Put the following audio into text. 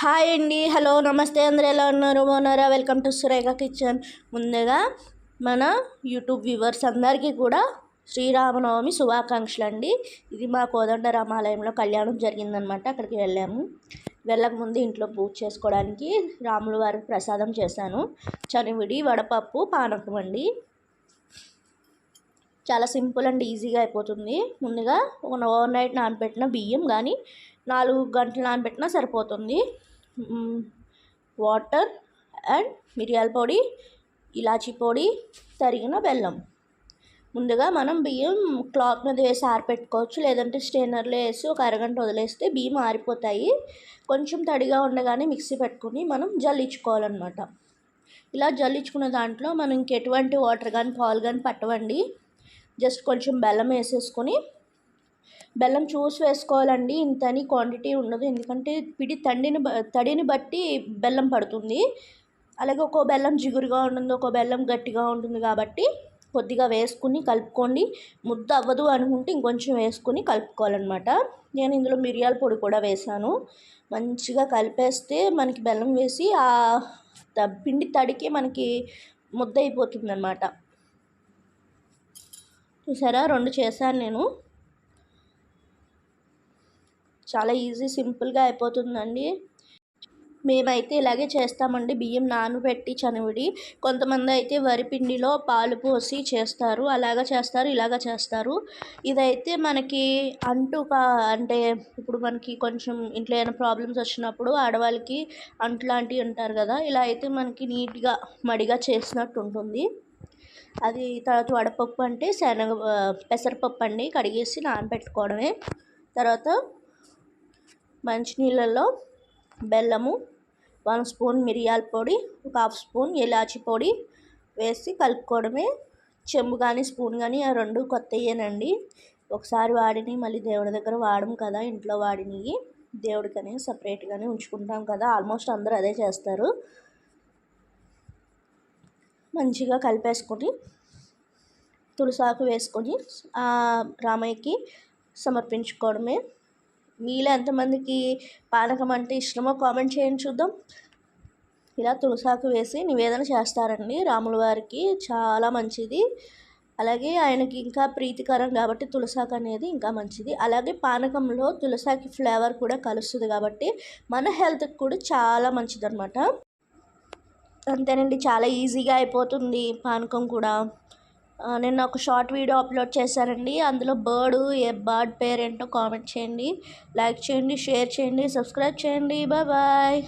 Hi అండి. Hello నమస్తే. అందరూ ఎలా ఉన్నారు? బాగున్నారా? Welcome to Surekha kitchen. ముందుగా మన యూట్యూబ్ వ్యూవర్స్ అందరికీ కూడా శ్రీరామనవమి శుభాకాంక్షలు అండి ఇది మా కోదండ రామాలయంలో కళ్యాణం జరిగిందనమాట అక్కడికి వెళ్ళాము. వెళ్ళకముందు ఇంట్లో పూజ చేసుకోవడానికి రాముల వారికి ప్రసాదం చేశాను. చనివిడి వడపప్పు పానకం అండి. చాలా సింపుల్ అండ్ ఈజీగా అయిపోతుంది. ముందుగా ఒక ఓవర్ నైట్ నానబెట్టిన బియ్యం కానీ నాలుగు గంటలు నానబెట్టినా సరిపోతుంది. వాటర్ అండ్ మిరియాల పొడి ఇలాచీ పొడి తరిగిన బెల్లం. ముందుగా మనం బియ్యం క్లాత్ మీద వేసి ఆరిపెట్టుకోవచ్చు. లేదంటే స్టేనర్లో వేసి ఒక అరగంట వదిలేస్తే బియ్యం ఆరిపోతాయి. కొంచెం తడిగా ఉండగానే మిక్సీ పెట్టుకుని మనం జల్లించుకోవాలన్నమాట. ఇలా జల్లించుకున్న దాంట్లో మనం ఇంకెటువంటి వాటర్ కానీ పాలు కానీ పట్టవండి. జస్ట్ కొంచెం బెల్లం వేసేసుకొని బెల్లం చూసి వేసుకోవాలండి. ఇంతని క్వాంటిటీ ఉండదు. ఎందుకంటే పిడి తండిని తడిని బట్టి బెల్లం పడుతుంది. అలాగే ఒక్కో బెల్లం జిగురుగా ఉంటుంది ఒక్కో బెల్లం గట్టిగా ఉంటుంది కాబట్టి కొద్దిగా వేసుకుని కలుపుకోండి. ముద్ద అవ్వదు అనుకుంటే ఇంకొంచెం వేసుకుని కలుపుకోవాలన్నమాట. నేను ఇందులో మిరియాల పొడి కూడా వేసాను. మంచిగా కలిపేస్తే మనకి బెల్లం వేసి ఆ పిండి తడికి మనకి ముద్ద అయిపోతుంది అనమాట చూసారా? రెండు చేశాను నేను. చాలా ఈజీ సింపుల్గా అయిపోతుందండి. మేమైతే ఇలాగే చేస్తామండి. బియ్యం నానబెట్టి చనివిడి. కొంతమంది అయితే వరిపిండిలో పాలు పోసి చేస్తారు. అలాగ చేస్తారు ఇలాగ చేస్తారు. ఇదైతే మనకి అంటు అంటే ఇప్పుడు మనకి కొంచెం ఇంట్లో ఏమైనా ప్రాబ్లమ్స్ వచ్చినప్పుడు ఆడవాళ్ళకి అంటు లాంటివి ఉంటారు కదా ఇలా అయితే మనకి నీట్గా మడిగా చేసినట్టు ఉంటుంది. అది తర్వాత వడపప్పు అంటే శనగ పెసరపప్పు అండి. కడిగేసి నానబెట్టుకోవడమే. తర్వాత మంచినీళ్ళల్లో బెల్లము వన్ స్పూన్ మిరియాల పొడి ఒక హాఫ్ స్పూన్ ఇలాచి పొడి వేసి కలుపుకోవడమే. చెంబు కానీ స్పూన్ కానీ ఆ రెండు కొత్తయేనండి. ఒకసారి వాడిని మళ్ళీ దేవుడి దగ్గర వాడము కదా ఇంట్లో వాడినవి దేవుడికని సపరేట్గానే ఉంచుకుంటాం కదా ఆల్మోస్ట్ అందరూ అదే చేస్తారు. మంచిగా కలిపేసుకొని తులసాకు వేసుకొని రామయ్యకి సమర్పించుకోవడమే. మీలో ఎంతమందికి పానకం అంటే ఇష్టమో కామెంట్ చేయండి చూద్దాం. ఇలా తులసాకు వేసి నివేదన చేస్తారండి. రాముల వారికి చాలా మంచిది. అలాగే ఆయనకి ఇంకా ప్రీతికరం కాబట్టి తులసాకు అనేది ఇంకా మంచిది. అలాగే పానకంలో తులసాకి ఫ్లేవర్ కూడా కలుస్తుంది కాబట్టి మన హెల్త్కి కూడా చాలా మంచిది అనమాట అంతేనండి చాలా ఈజీగా అయిపోతుంది పానకం కూడా. నేను ఒక షార్ట్ వీడియో అప్లోడ్ చేశానండి అందులో బర్డ్ ఏ బర్డ్ పేరెంటో కామెంట్ చేయండి. లైక్ చేయండి షేర్ చేయండి సబ్స్క్రైబ్ చేయండి. Bye bye.